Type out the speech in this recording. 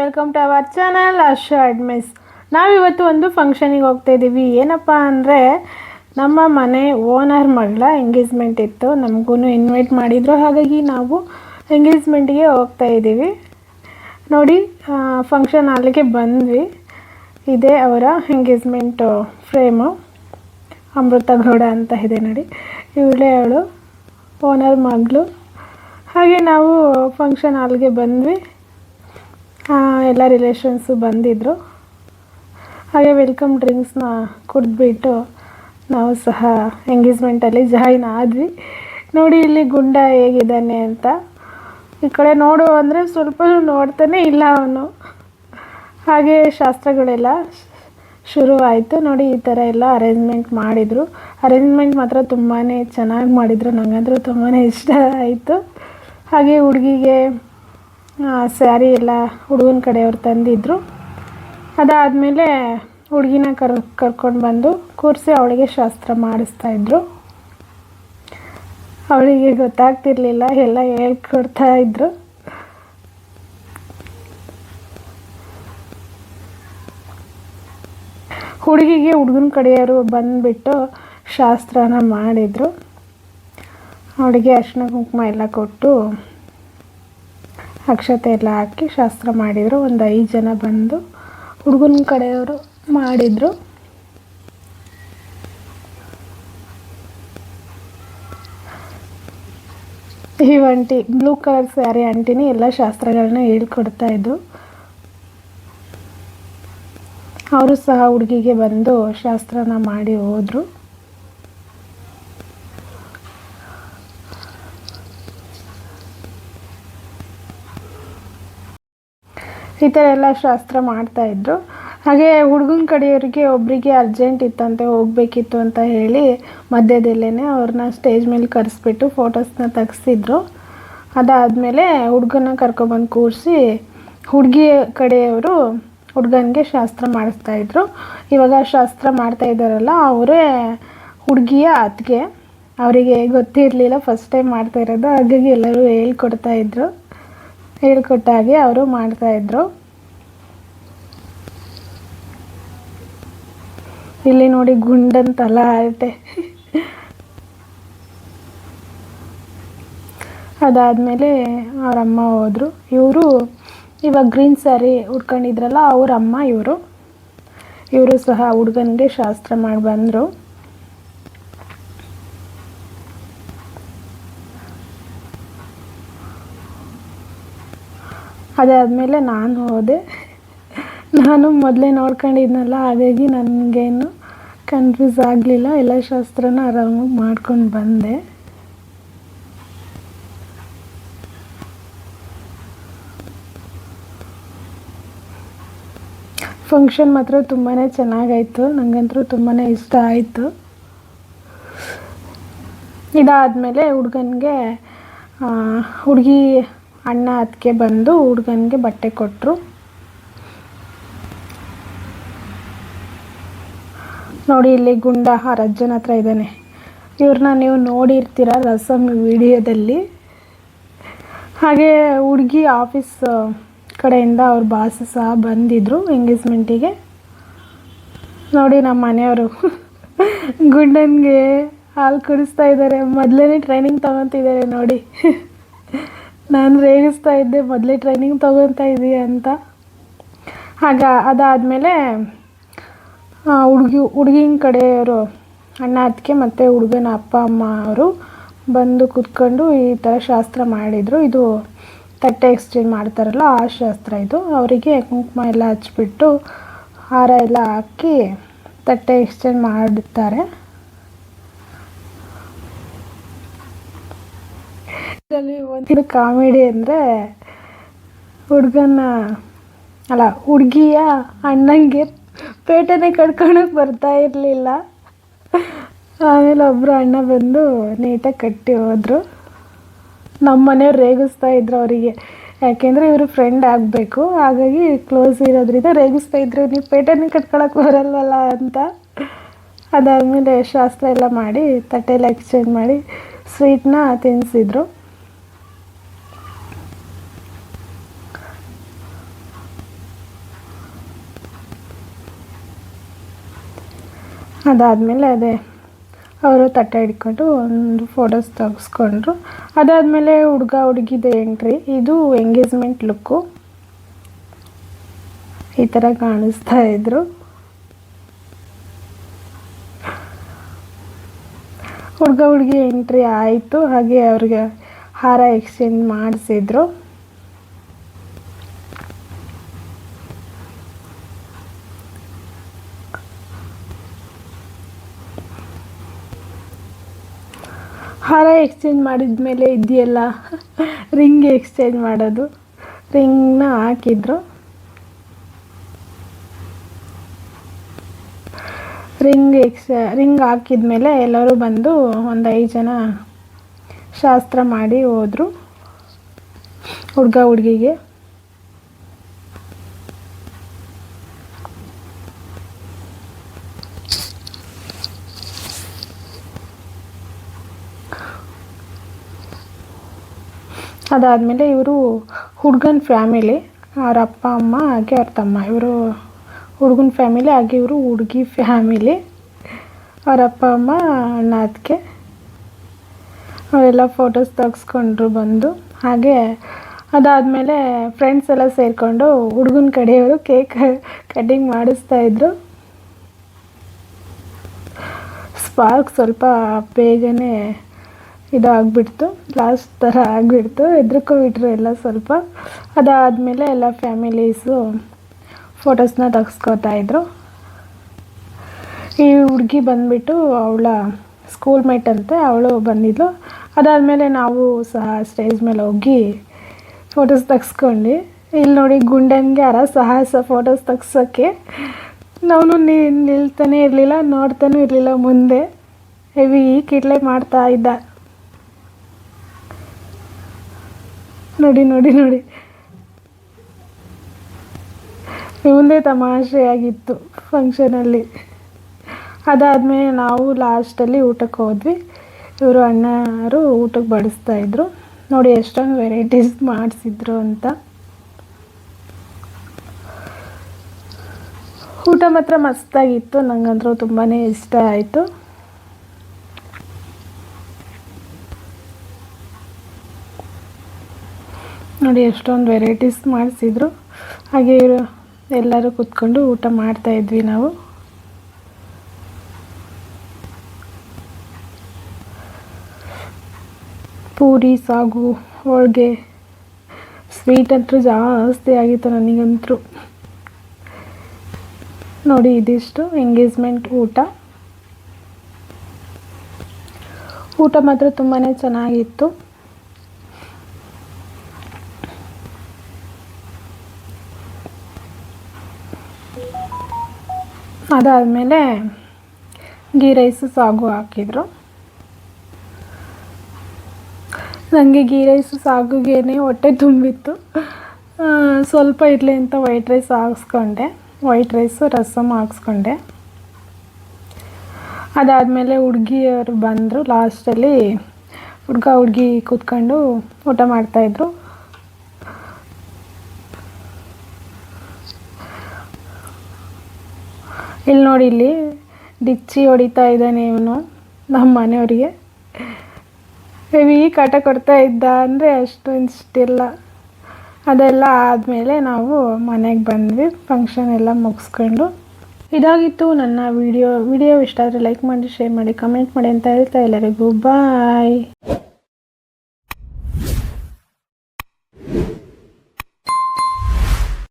Welcome to our channel ಅಶ್ ಅಡ್ಮಿಸ್ ನಾವಿವತ್ತು ಒಂದು ಫಂಕ್ಷನಿಗೆ ಹೋಗ್ತಾ ಇದ್ದೀವಿ ಏನಪ್ಪ ಅಂದರೆ, ನಮ್ಮ ಮನೆ ಓನರ್ ಮಗಳ ಎಂಗೇಜ್ಮೆಂಟ್ ಇತ್ತು. ನಮಗೂ ಇನ್ವೈಟ್ ಮಾಡಿದರು. ಹಾಗಾಗಿ ನಾವು ಎಂಗೇಜ್ಮೆಂಟಿಗೆ ಹೋಗ್ತಾ ಇದ್ದೀವಿ ನೋಡಿ ಫಂಕ್ಷನ್ ಅಲ್ಲಿಗೆ ಬಂದ್ವಿ. ಇದೇ ಅವರ ಎಂಗೇಜ್ಮೆಂಟು ಫ್ರೇಮು ಅಮೃತ ಗೌಡ ಅಂತ ಇದೆ ನೋಡಿ. ಇವಳೇ ಅವಳು ಓನರ್ ಮಗಳು. ಹಾಗೆ ನಾವು ಫಂಕ್ಷನ್ ಹಾಲ್ಗೆ ಬಂದ್ವಿ. ಎಲ್ಲ ರಿಲೇಷನ್ಸು ಬಂದಿದ್ದರು ಹಾಗೆ ವೆಲ್ಕಮ್ ಡ್ರಿಂಕ್ಸ್ನ ಕುಡಿದ್ಬಿಟ್ಟು ನಾವು ಸಹ ಎಂಗೇಜ್ಮೆಂಟಲ್ಲಿ ಜಾಯಿನ್ ಆದ್ವಿ. ನೋಡಿ ಇಲ್ಲಿ ಗುಂಡ ಹೇಗಿದ್ದಾನೆ ಅಂತ. ಈ ಕಡೆ ನೋಡು ಅಂದರೆ ಸ್ವಲ್ಪ ನೋಡ್ತಾನೆ ಇಲ್ಲ ಅವನು. ಹಾಗೆ ಶಾಸ್ತ್ರಗಳೆಲ್ಲ ಶುರುವಾಯಿತು ನೋಡಿ ಈ ಥರ ಎಲ್ಲ ಅರೇಂಜ್ಮೆಂಟ್ ಮಾಡಿದರು. ಅರೇಂಜ್ಮೆಂಟ್ ಮಾತ್ರ ತುಂಬಾ ಚೆನ್ನಾಗಿ ಮಾಡಿದರು. ನನಗಂತೂ ತುಂಬಾ ಇಷ್ಟ ಆಯಿತು. ಹಾಗೆ ಹುಡುಗಿಗೆ ಸ್ಯಾರಿ ಎಲ್ಲ ಹುಡುಗನ ಕಡೆಯವ್ರು ತಂದಿದ್ದರು ಅದಾದಮೇಲೆ ಹುಡುಗಿನ ಕರ್, ಕರ್ಕೊಂಡು ಬಂದು ಕೂರಿಸಿ ಅವಳಿಗೆ ಶಾಸ್ತ್ರ ಮಾಡಿಸ್ತಾಯಿದ್ರು ಅವಳಿಗೆ ಗೊತ್ತಾಗ್ತಿರ್ಲಿಲ್ಲ, ಎಲ್ಲ ಹೇಳ್ಕೊಡ್ತಾ ಇದ್ರು. ಹುಡುಗಿಗೆ ಹುಡುಗನ ಕಡೆಯವರು ಬಂದುಬಿಟ್ಟು ಶಾಸ್ತ್ರನ ಮಾಡಿದರು. ಅವಳಿಗೆ ಅರ್ಶಿನ ಕುಂಕುಮ ಎಲ್ಲ ಕೊಟ್ಟು ಅಕ್ಷತೆ ಎಲ್ಲ ಹಾಕಿ ಶಾಸ್ತ್ರ ಮಾಡಿದರು. ಒಂದು ಐದು ಜನ ಬಂದು ಹುಡುಗನ ಕಡೆಯವರು ಮಾಡಿದರು. ಈ ಒಂಟಿ ಬ್ಲೂ ಕಲರ್ ಸ್ಯಾರಿ ಆಂಟಿನಿ ಎಲ್ಲ ಶಾಸ್ತ್ರಗಳನ್ನ ಹೇಳ್ಕೊಡ್ತಾ ಇದ್ದರು ಅವರು ಸಹ ಹುಡುಗಿಗೆ ಬಂದು ಶಾಸ್ತ್ರನ ಮಾಡಿ ಹೋದರು. ಈ ಥರ ಎಲ್ಲ ಶಾಸ್ತ್ರ ಮಾಡ್ತಾಯಿದ್ರು ಹಾಗೆ ಹುಡುಗನ ಕಡೆಯವರಿಗೆ ಒಬ್ಬರಿಗೆ ಅರ್ಜೆಂಟ್ ಇತ್ತಂತೆ ಹೋಗಬೇಕಿತ್ತು ಅಂತ ಹೇಳಿ ಮಧ್ಯದಲ್ಲೇ ಅವ್ರನ್ನ ಸ್ಟೇಜ್ ಮೇಲೆ ಕರೆಸ್ಬಿಟ್ಟು ಫೋಟೋಸ್ನ ತೆಗೆಸಿದ್ರು. ಅದಾದಮೇಲೆ ಹುಡುಗನ ಕರ್ಕೊಬಂದು ಕೂರಿಸಿ ಹುಡುಗಿಯ ಕಡೆಯವರು ಹುಡುಗನಿಗೆ ಶಾಸ್ತ್ರ ಮಾಡಿಸ್ತಾಯಿದ್ರು ಇವಾಗ ಶಾಸ್ತ್ರ ಮಾಡ್ತಾ ಇದ್ದಾರಲ್ಲ, ಅವರೇ ಹುಡುಗಿಯ ಅತ್ತಿಗೆ ಅವರಿಗೆ ಗೊತ್ತಿರಲಿಲ್ಲ ಫಸ್ಟ್ ಟೈಮ್ ಮಾಡ್ತಾ ಇರೋದು. ಹಾಗಾಗಿ ಎಲ್ಲರೂ ಹೇಳ್ಕೊಡ್ತಾ ಇದ್ರು. ಹೇಳ್ಕೊಟ್ಟಾಗೆ ಅವರು ಮಾಡ್ತಾಯಿದ್ರು ಇಲ್ಲಿ ನೋಡಿ ಗುಂಡಂತಲ್ಲ ಐತೆ. ಅದಾದಮೇಲೆ ಅವರಮ್ಮ ಹೋದರು. ಇವರು ಇವಾಗ ಗ್ರೀನ್ ಸ್ಯಾರಿ ಉಟ್ಕೊಂಡಿದ್ರಲ್ಲ ಅವ್ರ ಅಮ್ಮ ಇವರು. ಇವರು ಸಹ ಹುಡುಗನಿಗೆ ಶಾಸ್ತ್ರ ಮಾಡಿ ಬಂದರು. ಅದಾದಮೇಲೆ ನಾನು ಹೋದೆ. ನಾನು ಮೊದಲೇ ನೋಡ್ಕೊಂಡಿದ್ನಲ್ಲ, ಹಾಗಾಗಿ ನನಗೇನು ಕನ್ಫ್ಯೂಸ್ ಆಗಲಿಲ್ಲ. ಎಲ್ಲ ಶಾಸ್ತ್ರನ ಆರಾಮಾಗಿ ಮಾಡ್ಕೊಂಡು ಬಂದೆ. ಫಂಕ್ಷನ್ ಮಾತ್ರ ತುಂಬಾ ಚೆನ್ನಾಗಾಯಿತು. ನನಗಂತೂ ತುಂಬಾ ಇಷ್ಟ ಆಯಿತು. ಇದಾದಮೇಲೆ ಹುಡುಗನಿಗೆ ಹುಡುಗಿ ಅಣ್ಣ ಅದಕ್ಕೆ ಬಂದು ಹುಡುಗನಿಗೆ ಬಟ್ಟೆ ಕೊಟ್ಟರು ನೋಡಿ ಇಲ್ಲಿ ಗುಂಡ ರಜ್ಜನ ಹತ್ರ ಇದ್ದಾನೆ. ಇವ್ರನ್ನ ನೀವು ನೋಡಿರ್ತೀರ ರಸಮ್ ವಿಡಿಯೋದಲ್ಲಿ? ಹಾಗೆ ಹುಡುಗಿ ಆಫೀಸ್ ಕಡೆಯಿಂದ ಅವ್ರ ಬಾಸ್ ಸಹ ಬಂದಿದ್ರು ಎಂಗೇಜ್ಮೆಂಟಿಗೆ. ನೋಡಿ ನಮ್ಮ ಮನೆಯವರು. ಗುಂಡನ್ಗೆ ಹಾಲು ಕುಡಿಸ್ತಾ ಇದ್ದಾರೆ. ಮೊದಲೇ ಟ್ರೈನಿಂಗ್ ತಗೊತಿದ್ದಾರೆ ನೋಡಿ. ನಾನು ರೇಗಿಸ್ತಾ ಇದ್ದೆ, ಮೊದಲೇ ಟ್ರೈನಿಂಗ್ ತೊಗೊತಾ ಇದೀಯ ಅಂತ. ಆಗ ಅದಾದಮೇಲೆ ಹುಡುಗಿ, ಹುಡುಗಿನ ಕಡೆಯವರು, ಅಣ್ಣ ಅದಕ್ಕೆ ಮತ್ತು ಹುಡುಗನ ಅಪ್ಪ, ಅಮ್ಮ ಅವರು ಬಂದು ಕೂತ್ಕೊಂಡು ಈ ಥರ ಶಾಸ್ತ್ರ ಮಾಡಿದರು. ಇದು ತಟ್ಟೆ ಎಕ್ಸ್ಚೇಂಜ್ ಮಾಡ್ತಾರಲ್ಲ, ಆ ಶಾಸ್ತ್ರ ಇದು. ಅವರಿಗೆ ಕುಂಕುಮ ಎಲ್ಲ ಹಚ್ಬಿಟ್ಟು ಹಾರ ಎಲ್ಲ ಹಾಕಿ ತಟ್ಟೆ ಎಕ್ಸ್ಚೇಂಜ್ ಮಾಡುತ್ತಾರೆ ಒಂದು ಕಾಮಿಡಿ ಅಂದರೆ ಹುಡುಗನ ಅಲ್ಲ, ಹುಡುಗಿಯ ಅಣ್ಣಂಗೆ ಪೇಟೆನೇ ಕಟ್ಕೊಳಕ್ಕೆ ಬರ್ತಾ ಇರಲಿಲ್ಲ. ಆಮೇಲೆ ಒಬ್ಬರು ಅಣ್ಣ ಬಂದು ನೀಟಾಗಿ ಕಟ್ಟಿ ಹೋದರು. ನಮ್ಮ ಮನೆಯವ್ರು ರೇಗಿಸ್ತಾ ಇದ್ರು ಅವರಿಗೆ. ಯಾಕೆಂದರೆ ಇವರು ಫ್ರೆಂಡ್ ಆಗಬೇಕು. ಹಾಗಾಗಿ ಕ್ಲೋಸ್ ಇರೋದ್ರಿಂದ ರೇಗಿಸ್ತಾ ಇದ್ರು. ನೀವು ಪೇಟೆನೇ ಕಟ್ಕೊಳಕ್ಕೆ ಬರಲ್ವಲ್ಲ ಅಂತ. ಅದಾದಮೇಲೆ ಶಾಸ್ತ್ರ ಎಲ್ಲ ಮಾಡಿ ತಟ್ಟೆಲ್ಲ ಎಕ್ಸ್ಚೇಂಜ್ ಮಾಡಿ ಸ್ವೀಟ್ನ ತಿನ್ನಿಸಿದ್ರು ಅದಾದಮೇಲೆ ಅದೇ ಅವರು ತಟ್ಟೆ ಹಿಡ್ಕೊಂಡು ಒಂದು ಫೋಟೋಸ್ ತೆಗೆಸ್ಕೊಂಡ್ರು. ಅದಾದಮೇಲೆ ಹುಡುಗ ಹುಡುಗಿದೆ ಎಂಟ್ರಿ ಇದು ಎಂಗೇಜ್ಮೆಂಟ್ ಲುಕ್ಕು ಈ ಥರ ಕಾಣಿಸ್ತಾ ಇದ್ರು. ಹುಡುಗ ಹುಡುಗಿ ಎಂಟ್ರಿ ಆಯಿತು, ಹಾಗೆ ಅವ್ರಿಗೆ ಹಾರ ಎಕ್ಸ್ಚೇಂಜ್ ಮಾಡಿಸಿದ್ರು ಹಾರ ಎಕ್ಸ್ಚೇಂಜ್ ಮಾಡಿದ ಮೇಲೆ ಇದೆಯಲ್ಲ? ರಿಂಗ್ ಎಕ್ಸ್ಚೇಂಜ್ ಮಾಡೋದು. ರಿಂಗ್ನ ಹಾಕಿದ್ರು. ರಿಂಗ್ ಎಕ್ಸ್ ರಿಂಗ್ ಹಾಕಿದ ಮೇಲೆ ಎಲ್ಲರೂ ಬಂದು ಒಂದು ಐದು ಜನ ಶಾಸ್ತ್ರ ಮಾಡಿ ಹೋದರು. ಹುಡುಗ ಹುಡುಗಿಗೆ. ಅದಾದಮೇಲೆ ಇವರು ಹುಡುಗನ ಫ್ಯಾಮಿಲಿ, ಅವ್ರ ಅಪ್ಪ, ಅಮ್ಮ, ಹಾಗೆ ಅವ್ರ ತಮ್ಮ. ಇವರು ಹುಡುಗನ ಫ್ಯಾಮಿಲಿ, ಹಾಗೆ ಇವರು ಹುಡುಗಿ ಫ್ಯಾಮಿಲಿ. ಅವ್ರ ಅಪ್ಪ, ಅಮ್ಮ, ಅಣ್ಣ ಅದಕ್ಕೆ ಅವರೆಲ್ಲ ಫೋಟೋಸ್ ತೆಗೆಸ್ಕೊಂಡ್ರು ಬಂದು. ಹಾಗೆ ಅದಾದಮೇಲೆ ಫ್ರೆಂಡ್ಸ್ ಎಲ್ಲ ಸೇರಿಕೊಂಡು ಹುಡುಗನ ಕಡೆಯವರು ಕೇಕ್ ಕಟ್ಟಿಂಗ್ ಮಾಡಿಸ್ತಾಯಿದ್ರು ಸ್ಪಾರ್ಕ್ ಸ್ವಲ್ಪ ಬೇಗನೆ ಇದಾಗ್ಬಿಡ್ತು. ಲಾಸ್ಟ್ ಥರ ಆಗಿಬಿಡ್ತು. ಹೆದ್ರಿಕೊಬಿಟ್ರು ಎಲ್ಲ ಸ್ವಲ್ಪ. ಅದಾದಮೇಲೆ ಎಲ್ಲ ಫ್ಯಾಮಿಲೀಸು ಫೋಟೋಸ್ನ ಇದ್ರು. ಈ ಹುಡುಗಿ ಬಂದುಬಿಟ್ಟು ಅವಳ ಸ್ಕೂಲ್ ಮೇಟ್ ಅಂತೆ, ಅವಳು ಬಂದಿದ್ಲು. ಅದಾದಮೇಲೆ ನಾವು ಸಹ ಸ್ಟೇಜ್ ಮೇಲೆ ಹೋಗಿ ಫೋಟೋಸ್ ತೆಗ್ಸ್ಕೊಂಡು ಇಲ್ಲಿ ನೋಡಿ ಗುಂಡನ್ಗೆ ಅರ ಸಾಹಸ ಫೋಟೋಸ್ ತೆಗ್ಸೋಕ್ಕೆ. ನಾವು ನಿಲ್ತಾನೆ ಇರಲಿಲ್ಲ, ನೋಡ್ತಾನೂ ಇರಲಿಲ್ಲ ಮುಂದೆ. ಹೆವಿ ಕಿಟ್ಲೆ ಮಾಡ್ತಾ ಇದ್ದ. ನೋಡಿ ನೋಡಿ ನೋಡಿ. ಮುಂದೆ ತಮಾಷೆಯಾಗಿತ್ತು ಫಂಕ್ಷನಲ್ಲಿ. ಅದಾದಮೇಲೆ ನಾವು ಲಾಸ್ಟಲ್ಲಿ ಊಟಕ್ಕೆ ಹೋದ್ವಿ. ಇವರು ಅಣ್ಣರು ಊಟಕ್ಕೆ ಬಡಿಸ್ತಾ ಇದ್ರು. ನೋಡಿ, ಎಷ್ಟೊಂದು ವೆರೈಟೀಸ್ ಮಾಡಿಸಿದ್ರು ಅಂತ. ಊಟ ಮಾತ್ರ ಮಸ್ತಾಗಿತ್ತು. ನನಗಂತೂ ತುಂಬಾ ಇಷ್ಟ ಆಯಿತು. ನೋಡಿ ಎಷ್ಟೊಂದು ವೆರೈಟೀಸ್ ಮಾಡಿಸಿದ್ರು. ಹಾಗೆ ಎಲ್ಲರೂ ಕೂತ್ಕೊಂಡು ಊಟ ಮಾಡ್ತಾ ಇದ್ವಿ ನಾವು. ಪೂರಿ, ಸಾಗು, ಹೋಳಿಗೆ ಸ್ವೀಟ್ ಅಂತೂ ಜಾಸ್ತಿ ಆಗಿತ್ತು ನನಗಂತೂ. ನೋಡಿ ಇದಿಷ್ಟು ಎಂಗೇಜ್ಮೆಂಟ್ ಊಟ. ಊಟ ಮಾತ್ರ ತುಂಬಾ ಚೆನ್ನಾಗಿತ್ತು. ಅದಾದಮೇಲೆ ಗೀ ರೈಸು ಸಾಗು ಹಾಕಿದರು. ನನಗೆ ಗೀ ರೈಸು ಸಾಗುಗೇನೆ ಹೊಟ್ಟೆ ತುಂಬಿತ್ತು. ಸ್ವಲ್ಪ ಇರಲಿ ಅಂತ ವೈಟ್ ರೈಸ್ ಹಾಕ್ಸ್ಕೊಂಡೆ. ವೈಟ್ ರೈಸು ರಸಮ್ ಹಾಕ್ಸ್ಕೊಂಡೆ. ಅದಾದಮೇಲೆ ಹುಡುಗಿಯವರು ಬಂದರು. ಲಾಸ್ಟಲ್ಲಿ ಹುಡುಗ ಹುಡುಗಿ ಕೂತ್ಕೊಂಡು ಊಟ ಮಾಡ್ತಾಯಿದ್ರು ಇಲ್ಲಿ ನೋಡಿ, ಇಲ್ಲಿ ಡಿಚ್ಚಿ ಹೊಡಿತಾ ಇದ್ದಾನೆ ಇವನು, ನಮ್ಮ ಮನೆಯವರಿಗೆ. ಹೆವಿ ಕಾಟ ಕೊಡ್ತಾ ಇದ್ದ ಅಂದರೆ ಅಷ್ಟು ಇನ್ಸ್ಟಿಲ್ಲ ಅದೆಲ್ಲ ಆದಮೇಲೆ ನಾವು ಮನೆಗೆ ಬಂದ್ವಿ ಫಂಕ್ಷನ್ ಎಲ್ಲ ಮುಗಿಸ್ಕೊಂಡು. ಇದಾಗಿತ್ತು ನನ್ನ ವಿಡಿಯೋ ವಿಡಿಯೋ ಇಷ್ಟ ಆದರೆ ಲೈಕ್ ಮಾಡಿ ಶೇರ್ ಮಾಡಿ ಕಮೆಂಟ್ ಮಾಡಿ ಅಂತ ಹೇಳ್ತಾ ಎಲ್ಲರಿಗೂ. ಬಾಯ್